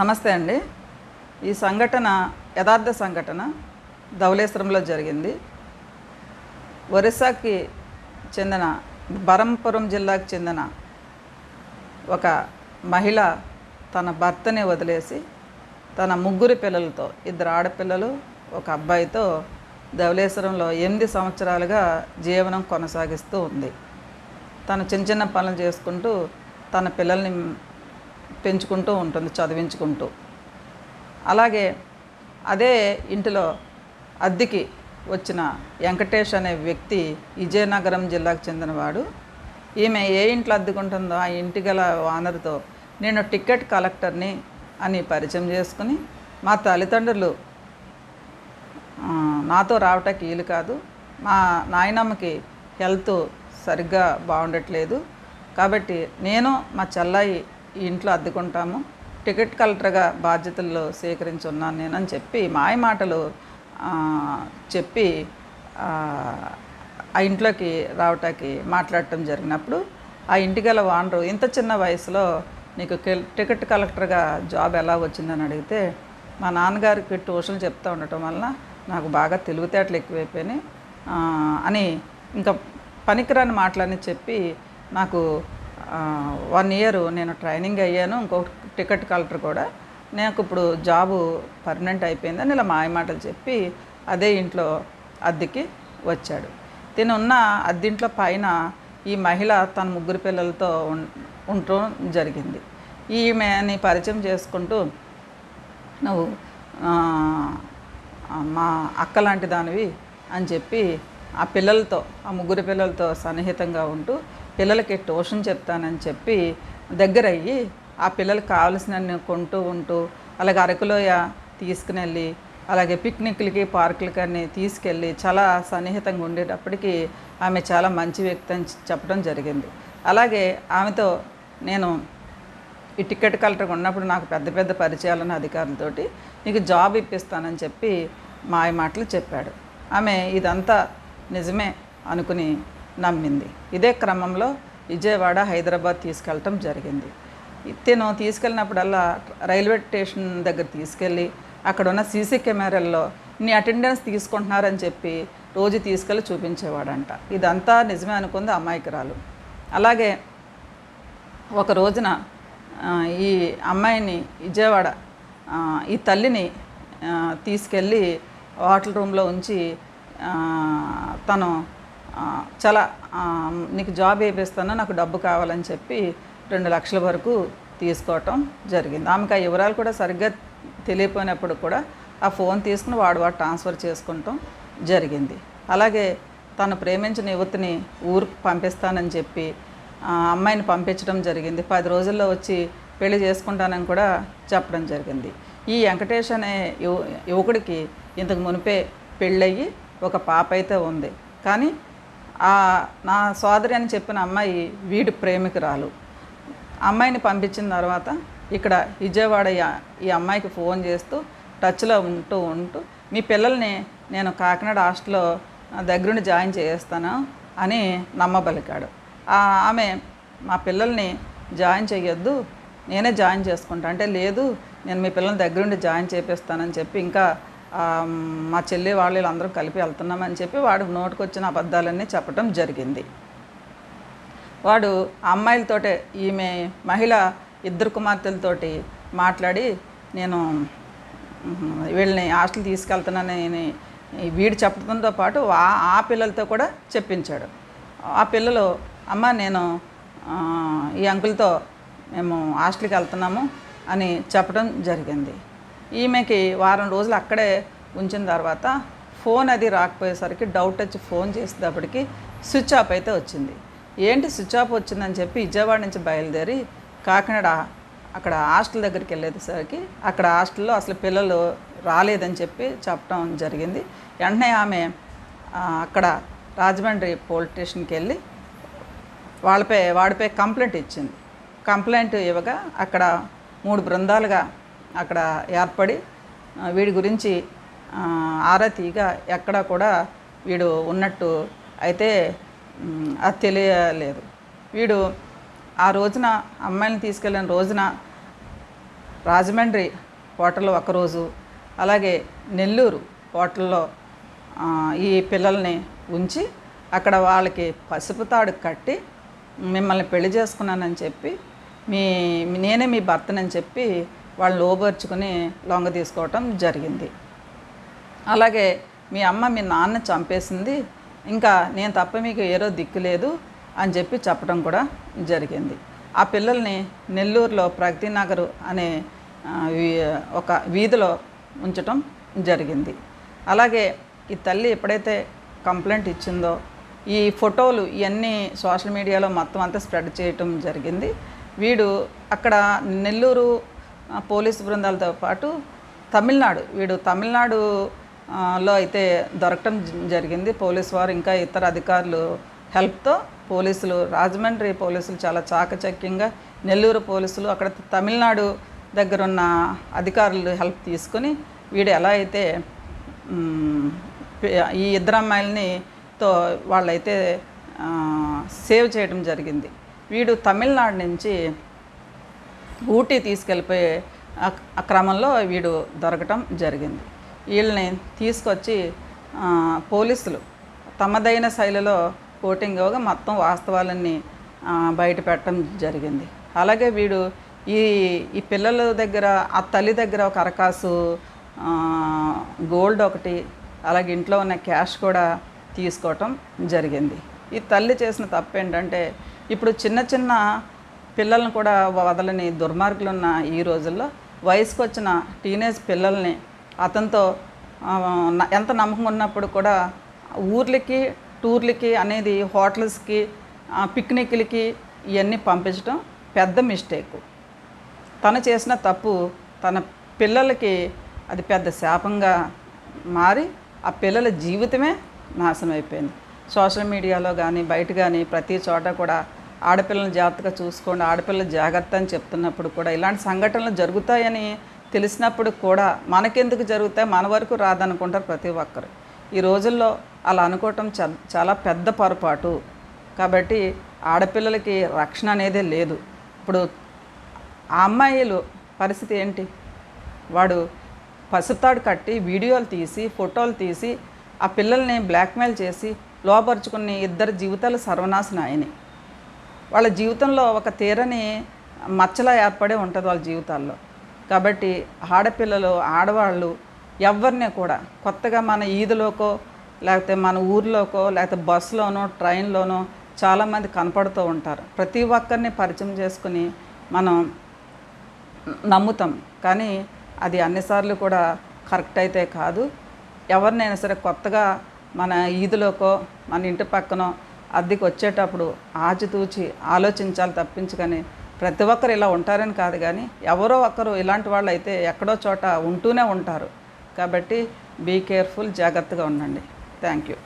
నమస్తే అండి. ఈ సంఘటన యథార్థ సంఘటన ధవళేశ్వరంలో జరిగింది. ఒరిస్సాకి చెందిన బరంపురం జిల్లాకు చెందిన ఒక మహిళ తన భర్తని వదిలేసి తన ముగ్గురు పిల్లలతో ఇద్దరు ఆడపిల్లలు ఒక అబ్బాయితో ధవళేశ్వరంలో ఎనిమిది సంవత్సరాలుగా జీవనం కొనసాగిస్తూ ఉంది. తను చిన్న చిన్న పనులు చేసుకుంటూ తన పిల్లల్ని పెంచుకుంటూ ఉంటుంది చదివించుకుంటూ. అలాగే అదే ఇంటిలో అద్దెకి వచ్చిన వెంకటేష్ అనే వ్యక్తి విజయనగరం జిల్లాకు చెందినవాడు. ఈమె ఏ ఇంట్లో అద్దెకుంటుందో ఆ ఇంటి గల ఓనర్తో నేను టికెట్ కలెక్టర్ని అని పరిచయం చేసుకుని మా తల్లిదండ్రులు నాతో రావటానికి వీలు కాదు. మా నాయనమ్మకి హెల్త్ సరిగ్గా బాగుండట్లేదు. కాబట్టి నేను మా చెల్లాయి ఇంట్లో అద్దెకుంటాము. టికెట్ కలెక్టర్గా బాధ్యతల్లో స్వీకరించి ఉన్నాను నేను అని చెప్పి మాయ మాటలు చెప్పి ఆ, ఇంట్లోకి రావటానికి మాట్లాడటం జరిగినప్పుడు ఆ ఇంటి గల వానరు ఇంత చిన్న వయసులో నీకు టికెట్ కలెక్టర్గా జాబ్ ఎలా వచ్చిందని అడిగితే మా నాన్నగారికి ట్యూషన్ చెప్తూ ఉండటం వలన నాకు బాగా తెలివితేటలు ఎక్కువైపోయినాయి. అని ఇంకా పనికిరాని మాటలని చెప్పి నాకు వన్ ఇయర్ నేను ట్రైనింగ్ అయ్యాను. ఇంకొక టికెట్ కలెక్టర్ కూడా. నాకు ఇప్పుడు జాబు పర్మనెంట్ అయిపోయిందని ఇలా మాయ మాటలు చెప్పి అదే ఇంట్లో అద్దెకి వచ్చాడు. తినున్న ఉన్న పైన ఈ మహిళ తన ముగ్గురు పిల్లలతో ఉండటం జరిగింది. ఈమెని పరిచయం చేసుకుంటూ నువ్వు మా అక్క లాంటి దానివి అని చెప్పి ఆ పిల్లలతో ఆ ముగ్గురు పిల్లలతో సన్నిహితంగా ఉంటూ పిల్లలకి ట్యూషన్ చెప్తానని చెప్పి దగ్గరయ్యి ఆ పిల్లలకు కావలసినన్ని కొంటూ ఉంటూ అలాగే అరకులోయ తీసుకునెళ్ళి అలాగే పిక్నిక్లకి పార్కులకి అన్ని తీసుకెళ్ళి చాలా సన్నిహితంగా ఉండేటప్పటికి ఆమె చాలా మంచి వ్యక్తి అని చెప్పడం జరిగింది. అలాగే ఆమెతో నేను ఈ టికెట్ కలెక్టర్ ఉన్నప్పుడు నాకు పెద్ద పెద్ద పరిచయాలను అధికారులతోటి నీకు జాబ్ ఇప్పిస్తానని చెప్పి మాయ మాటలు చెప్పాడు. ఆమె ఇదంతా నిజమే అనుకుని నమ్మింది. ఇదే క్రమంలో విజయవాడ హైదరాబాద్ తీసుకెళ్ళటం జరిగింది. తిను తీసుకెళ్ళినప్పుడల్లా రైల్వే స్టేషన్ దగ్గర తీసుకెళ్ళి అక్కడ ఉన్న సీసీ కెమెరాల్లో నీ అటెండెన్స్ తీసుకుంటున్నారని చెప్పి రోజు తీసుకెళ్ళి చూపించేవాడంట. ఇదంతా నిజమే అనుకుంది అమాయకురాలు. అలాగే ఒక రోజున ఈ అమ్మాయిని విజయవాడ ఈ తల్లిని తీసుకెళ్ళి హోటల్ రూమ్లో ఉంచి తను చాలా నీకు జాబ్ వేపిస్తాను నాకు డబ్బు కావాలని చెప్పి రెండు లక్షల వరకు తీసుకోవటం జరిగింది. ఆమెకు ఆ వివరాలు కూడా సరిగ్గా తెలియపోయినప్పుడు కూడా ఆ ఫోన్ తీసుకుని వాడు వాడు ట్రాన్స్ఫర్ చేసుకుంటాం జరిగింది. అలాగే తను ప్రేమించిన యువతిని ఊరికి పంపిస్తానని చెప్పి అమ్మాయిని పంపించడం జరిగింది. పది రోజుల్లో వచ్చి పెళ్ళి చేసుకుంటానని కూడా చెప్పడం జరిగింది. ఈ వెంకటేష్ అనే యువ యువకుడికి ఇంతకు మునిపే పెళ్ళయ్యి ఒక పాప అయితే ఉంది. కానీ ఆ నా సోదరి అని చెప్పిన అమ్మాయి వీడి ప్రేమికురాలు. అమ్మాయిని పంపించిన తర్వాత ఇక్కడ విజయవాడ ఈ- అమ్మాయికి ఫోన్ చేస్తూ టచ్లో ఉంటూ ఉంటూ మీ పిల్లల్ని నేను కాకినాడ హాస్టల్లో దగ్గరుండి జాయిన్ చేస్తాను అని నమ్మబలికాడు. ఆ ఆమె మా పిల్లల్ని జాయిన్ చేయొద్దు నేనే జాయిన్ చేసుకుంటా. అంటే లేదు నేను మీ పిల్లల్ని దగ్గరుండి జాయిన్ చేపిస్తానని చెప్పి ఇంకా మా చెల్లి వాళ్ళు వీళ్ళందరూ కలిపి వెళ్తున్నామని చెప్పి వాడు నోటుకొచ్చిన అబద్ధాలన్నీ చెప్పడం జరిగింది. వాడు అమ్మాయిలతోటే ఈమె మహిళ ఇద్దరు కుమార్తెలతోటి మాట్లాడి నేను వీళ్ళని హాస్టల్ తీసుకెళ్తున్నానని వీడు చెప్పడంతో పాటు ఆ ఆ పిల్లలతో కూడా చెప్పించాడు. ఆ పిల్లలు అమ్మ నేను ఈ అంకుల్తో మేము హాస్టల్కి వెళ్తున్నాము అని చెప్పడం జరిగింది. ఈమెకి వారం రోజులు అక్కడే ఉంచిన తర్వాత ఫోన్ అది రాకపోయేసరికి డౌట్ వచ్చి ఫోన్ చేసేటప్పటికి స్విచ్ ఆఫ్ అయితే వచ్చింది. ఏంటి స్విచ్ ఆఫ్ వచ్చిందని చెప్పి విజయవాడ నుంచి బయలుదేరి కాకినాడ అక్కడ హాస్టల్ దగ్గరికి వెళ్ళేసరికి అక్కడ హాస్టల్లో అసలు పిల్లలు రాలేదని చెప్పి చెప్పడం జరిగింది. వెంటనే ఆమె అక్కడ రాజమండ్రి పోలీస్ స్టేషన్కి వెళ్ళి వాళ్ళపై వాడిపై కంప్లైంట్ ఇచ్చింది. కంప్లైంట్ ఇవ్వగా అక్కడ మూడు బృందాలుగా అక్కడ ఏర్పడి వీడి గురించి ఆరా తీయగా ఎక్కడ కూడా వీడు ఉన్నట్టు అయితే అది తెలియలేదు. వీడు ఆ రోజున అమ్మాయిని తీసుకెళ్ళిన రోజున రాజమండ్రి హోటల్లో ఒకరోజు అలాగే నెల్లూరు హోటల్లో ఈ పిల్లల్ని ఉంచి అక్కడ వాళ్ళకి పసుపు తాడు కట్టి మిమ్మల్ని పెళ్ళి చేసుకున్నానని చెప్పి మీ నేనే మీ భర్తనని చెప్పి వాళ్ళు లోబర్చుకుని లొంగ తీసుకోవటం జరిగింది. అలాగే మీ అమ్మ మీ నాన్న చంపేసింది. ఇంకా నేను తప్ప మీకు ఏరో దిక్కు లేదు అని చెప్పి చెప్పడం కూడా జరిగింది. ఆ పిల్లల్ని నెల్లూరులో ప్రగతి నగర్ అనే ఒక వీధిలో ఉంచటం జరిగింది. అలాగే ఈ తల్లి ఎప్పుడైతే కంప్లైంట్ ఇచ్చిందో ఈ ఫోటోలు ఇవన్నీ సోషల్ మీడియాలో మొత్తం అంతా స్ప్రెడ్ చేయటం జరిగింది. వీడు అక్కడ నెల్లూరు పోలీసు బృందాలతో పాటు తమిళనాడు. వీడు తమిళనాడు లో అయితే దొరకటం జరిగింది. పోలీసు వారు ఇంకా ఇతర అధికారులు హెల్ప్తో పోలీసులు రాజమండ్రి పోలీసులు చాలా చాకచక్యంగా నెల్లూరు పోలీసులు అక్కడ తమిళనాడు దగ్గర ఉన్న అధికారులు హెల్ప్ తీసుకొని వీడు ఎలా అయితే ఈ ఇద్దరు అమ్మాయిలని తో వాళ్ళైతే సేవ్ చేయడం జరిగింది. వీడు తమిళనాడు నుంచి ఊటీ తీసుకెళ్ళిపోయే ఆ- క్రమంలో వీడు దొరకటం జరిగింది. వీళ్ళని తీసుకొచ్చి పోలీసులు తమదైన శైలిలో కోటింగ్ ఇవ్వగా మొత్తం వాస్తవాలన్నీ బయట పెట్టడం జరిగింది. అలాగే వీడు ఈ ఈ పిల్లల దగ్గర ఆ తల్లి దగ్గర ఒక అరకాసు గోల్డ్ ఒకటి అలాగే ఇంట్లో ఉన్న క్యాష్ కూడా తీసుకోవటం జరిగింది. ఈ తల్లి చేసిన తప్పు ఏంటంటే ఇప్పుడు చిన్న చిన్న పిల్లల్ని కూడా వదలని దుర్మార్గులు ఉన్న ఈ రోజుల్లో వయసుకు వచ్చిన టీనేజ్ పిల్లల్ని అతనితో ఎంత నమ్మకం ఉన్నప్పుడు కూడా ఊర్లకి టూర్లకి అనేది హోటల్స్కి పిక్నిక్లకి ఇవన్నీ పంపించడం పెద్ద మిస్టేక్. తను చేసిన తప్పు తన పిల్లలకి అది పెద్ద శాపంగా మారి ఆ పిల్లల జీవితమే నాశనం అయిపోయింది. సోషల్ మీడియాలో కానీ బయట కానీ ప్రతి చోట కూడా ఆడపిల్లలను జాగ్రత్తగా చూసుకోండి ఆడపిల్లలు జాగ్రత్త అని చెప్తున్నప్పుడు కూడా ఇలాంటి సంఘటనలు జరుగుతాయని తెలిసినప్పుడు కూడా మనకెందుకు జరుగుతాయి? మన వరకు రాదనుకుంటారు ప్రతి ఒక్కరు. ఈ రోజుల్లో అలా అనుకోవటం చ- చాలా పెద్ద పొరపాటు. కాబట్టి ఆడపిల్లలకి రక్షణ అనేది లేదు. ఇప్పుడు ఆ అమ్మాయిలు పరిస్థితి ఏంటి? వాడు పసుపుతాడు కట్టి వీడియోలు తీసి ఫోటోలు తీసి ఆ పిల్లల్ని బ్లాక్మెయిల్ చేసి లోపరుచుకుని ఇద్దరు జీవితాలు సర్వనాశనం అయినాయి వాళ్ళ జీవితంలో ఒక తీరని మచ్చలా ఏర్పడే ఉంటుంది వాళ్ళ జీవితాల్లో. కాబట్టి ఆడపిల్లలు ఆడవాళ్ళు ఎవరిని కూడా కొత్తగా మన ఈదులోకో లేకపోతే మన ఊర్లోకో లేకపోతే బస్సులోనో ట్రైన్లోనో చాలామంది కనపడుతూ ఉంటారు. ప్రతి ఒక్కరిని పరిచయం చేసుకుని మనం నమ్ముతాం. కానీ అది అన్నిసార్లు కూడా కరెక్ట్ అయితే కాదు. ఎవరినైనా సరే కొత్తగా మన ఈదులోకో మన ఇంటి పక్కనో అద్దెకి వచ్చేటప్పుడు ఆచితూచి ఆలోచించాలి తప్పించి కానీ ప్రతి ఒక్కరు ఇలా ఉంటారని కాదు కానీ ఎవరో ఒకరు ఇలాంటి వాళ్ళు అయితే ఎక్కడో చోట ఉంటూనే ఉంటారు. కాబట్టి బీ కేర్ఫుల్ జాగ్రత్తగా ఉండండి. Thank you